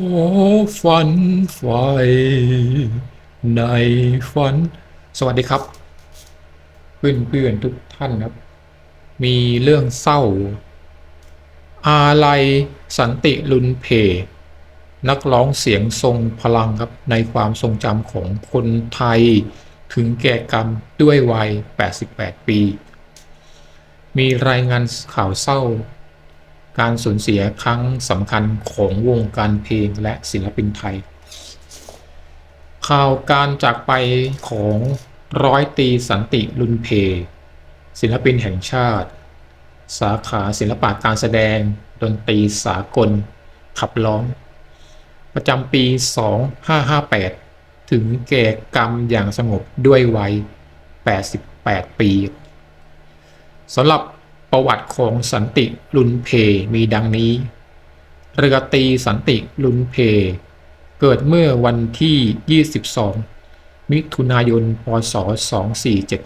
อฝันไฟในฝัน สวัสดีครับเพื่อนเพื่อนๆทุกท่านครับ มีเรื่องเศร้า อาลัยสันติลุนเพ นักร้องเสียงทรงพลังครับ ในความทรงจำของคนไทยถึงแก่กรรมด้วยวัย 88 ปี มีรายงานข่าวเศร้า การสูญเสียครั้งสำคัญของวงการเพลงและศิลปินไทย ข่าวการจากไปของร้อยตีสันติลุนเพ ศิลปินแห่งชาติ สาขาศิลปะการแสดง ดนตรีสากล ขับร้อง ประจำปี 2558 ถึงแก่กรรมอย่างสงบด้วยวัย 88 ปีสำหรับ ประวัติของสันติลุนเพมีดังนี้ เรือตีสันติลุนเพ เกิดเมื่อวันที่ 22 มิถุนายน พศ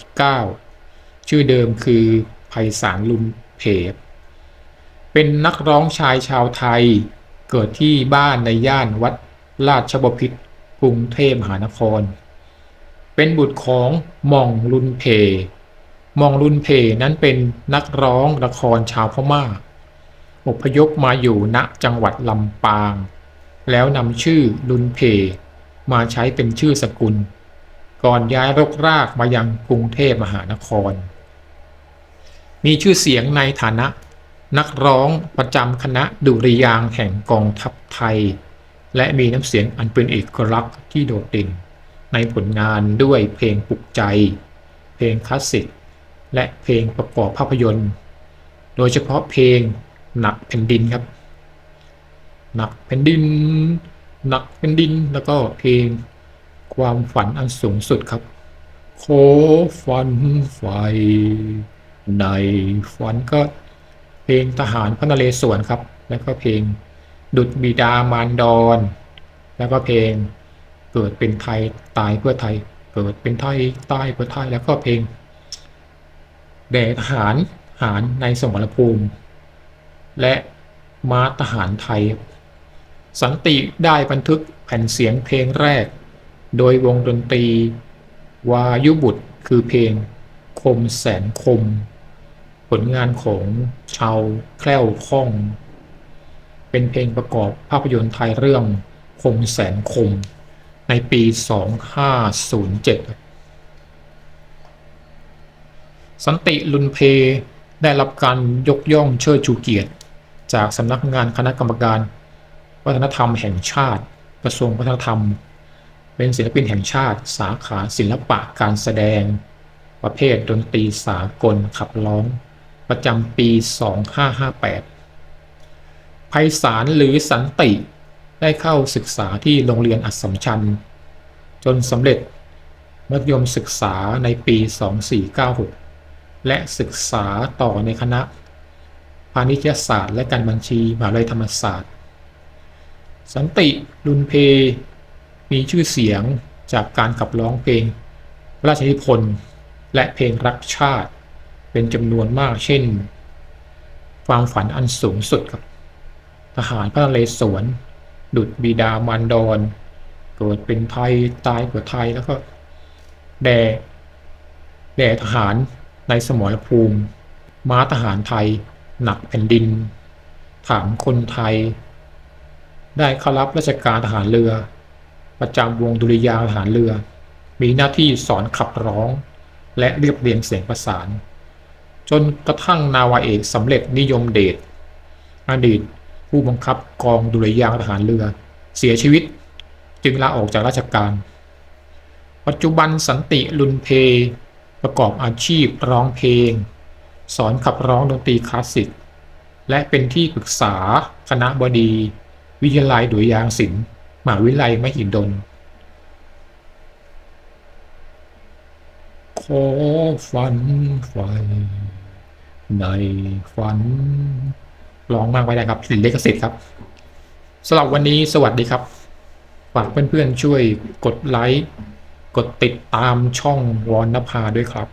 2479 ชื่อเดิมคือไพศาลลุนเพ เป็นนักร้องชายชาวไทย เกิดที่บ้านในย่านวัดราชบพิตรกรุงเทพมหานคร เป็นบุตรของหม่องลุนเพ มองลุนเพนั้นเป็นนักร้องละครชาวพม่า อพยพมาอยู่ณจังหวัดลำปาง แล้วนำชื่อลุนเพมาใช้เป็นชื่อสกุล ก่อนย้ายรกรากมายังกรุงเทพมหานคร มีชื่อเสียงในฐานะ นักร้องประจำคณะดุริยางแห่งกองทัพไทย และมีน้ำเสียงอันเป็นเอกลักษณ์ที่โดดเด่น ในผลงานด้วยเพลงปลุกใจ เพลงคลาสสิก และเพลงประกอบภาพยนตร์ โดยเฉพาะเพลงหนักแผ่นดินครับ หนักแผ่นดิน หนักแผ่นดินแล้วก็เพลงความฝันอันสูงสุดครับ โคฝันไฟ ในฝันก็เพลงทหารพระนเรศวรครับ แล้วก็เพลงดุดบิดามารดอนแล้วก็เพลงเกิดเป็นไทยตายเพื่อไทย เกิดเป็นไทยตายเพื่อไทยแล้วก็เพลง แด่ทหารหารในสมรภูมิ และม้าทหารไทย สันติได้บันทึกแผ่นเสียงเพลงแรก โดยวงดนตรี วายุบุตรคือเพลง คมแสนคม ผลงานของชาวแคล้วคล่อง เป็นเพลงประกอบภาพยนตร์ไทยเรื่อง คมแสนคม ในปี 2507 สันติลุนเพได้รับการยกย่องเชิดชูเกียรติ จากสำนักงานคณะกรรมการ วัฒนธรรมแห่งชาติ กระทรวงวัฒนธรรม เป็นศิลปินแห่งชาติ สาขาศิลปะการแสดง ประเภทดนตรีสากลขับร้อง ประจำปี 2558ไพศาลหรือสันติได้เข้าศึกษาที่โรงเรียนอัสสัมชัญ จนสำเร็จมัธยมศึกษาในปี 2496 และศึกษาต่อในคณะ พาณิชยศาสตร์ และการบัญชีมหาวิทยาลัยธรรมศาสตร์ สันติลุนเพ มีชื่อเสียงจากการขับร้องเพลงพระราชนิพนธ์และเพลงรักชาติ เป็นจำนวนมากเช่น ความฝันอันสูงสุดครับ ทหารพระนเรศวรดุดบิดามารดอนเกิดเป็นไทยตายเพื่อไทยแล้วก็แด่แด่ทหาร ในสมรภูมิ ม้าทหารไทย หนักแผ่นดิน ถามคนไทย ได้เข้ารับราชการทหารเรือ ประจำวงดุริยางทหารเรือ มีหน้าที่สอนขับร้อง และเรียบเรียงเสียงประสาน จนกระทั่งนาวาเอกสำเร็จนิยมเดชอดีตผู้บังคับกองดุริยางทหารเรือ เสียชีวิตจึงลาออกจากราชการ ปัจจุบันสันติลุนเพ ประกอบอาชีพร้องเพลง สอนขับร้องดนตรีคลาสสิก และเป็นที่ปรึกษาคณะบดี วิทยาลัยดุริยางศิลป์มหาวิทยาลัยมหิดล ขอฝันไฟในฝันร้องมากไว้ได้ครับสินเลขสิทธิ์ครับสำหรับวันนี้สวัสดีครับ ฝากเพื่อนๆช่วยกดไลค์ กดติดตามช่องวอนนภาด้วยครับ